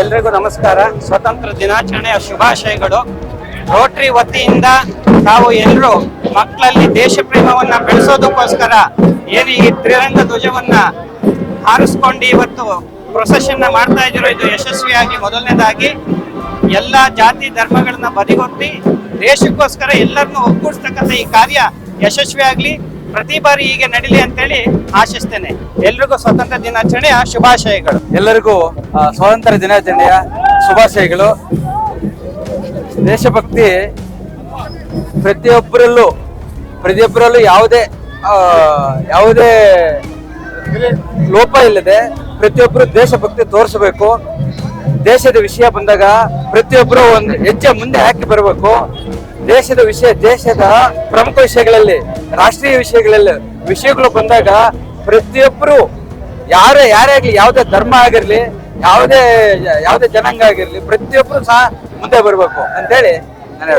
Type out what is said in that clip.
ಎಲ್ರಿಗೂ ನಮಸ್ಕಾರ. ಸ್ವತಂತ್ರ ದಿನಾಚರಣೆಯ ಶುಭಾಶಯಗಳು. ರೋಟ್ರಿ ವತಿಯಿಂದ ನಾವು ಎಲ್ಲರೂ ಮಕ್ಕಳಲ್ಲಿ ದೇಶ ಪ್ರೇಮವನ್ನ ಬೆಳೆಸೋದಕ್ಕೋಸ್ಕರ ಏನು ಈ ತ್ರಿರಂಗ ಧ್ವಜವನ್ನ ಹಾರಿಸ್ಕೊಂಡು ಇವತ್ತು ಪ್ರೊಸೆಷನ್ ಮಾಡ್ತಾ ಇದ್ರು ಇದು ಯಶಸ್ವಿಯಾಗಿ ಮೊದಲನೇದಾಗಿ ಎಲ್ಲ ಜಾತಿ ಧರ್ಮಗಳನ್ನ ಬದಿಗೊತ್ತಿ ದೇಶಕ್ಕೋಸ್ಕರ ಎಲ್ಲರನ್ನು ಒಗ್ಗೂಡಿಸ್ತಕ್ಕಂಥ ಈ ಕಾರ್ಯ ಯಶಸ್ವಿಯಾಗ್ಲಿ. ಪ್ರತಿ ಬಾರಿ ಹೀಗೆ ನಡೀಲಿ ಅಂತೇಳಿ ಆಶಿಸ್ತೇನೆ. ಎಲ್ರಿಗೂ ಸ್ವತಂತ್ರ ದಿನಾಚರಣೆಯ ಶುಭಾಶಯಗಳು. ಎಲ್ಲರಿಗೂ ಸ್ವಾತಂತ್ರ್ಯ ದಿನಾಚರಣೆಯ ಶುಭಾಶಯಗಳು. ದೇಶಭಕ್ತಿ ಪ್ರತಿಯೊಬ್ಬರಲ್ಲೂ ಪ್ರತಿಯೊಬ್ಬರಲ್ಲೂ ಯಾವುದೇ ಯಾವುದೇ ಲೋಪ ಇಲ್ಲದೆ ಪ್ರತಿಯೊಬ್ಬರು ದೇಶಭಕ್ತಿ ತೋರಿಸಬೇಕು. ದೇಶದ ವಿಷಯ ಬಂದಾಗ ಪ್ರತಿಯೊಬ್ಬರು ಒಂದು ಹೆಜ್ಜೆ ಮುಂದೆ ಹಾಕಿ ಬರಬೇಕು ದೇಶದ ವಿಷಯ, ದೇಶದ ಪ್ರಮುಖ ವಿಷಯಗಳಲ್ಲಿ, ರಾಷ್ಟ್ರೀಯ ವಿಷಯಗಳಲ್ಲಿ ವಿಷಯಗಳು ಬಂದಾಗ ಪ್ರತಿಯೊಬ್ಬರು ಯಾರೇ ಯಾರೇ ಆಗಲಿ ಯಾವುದೇ ಧರ್ಮ ಆಗಿರಲಿ, ಯಾವುದೇ ಯಾವುದೇ ಜನಾಂಗ ಆಗಿರಲಿ ಪ್ರತಿಯೊಬ್ಬರು ಸಹ ಮುಂದೆ ಬರಬೇಕು ಅಂತೇಳಿ ನಾನು.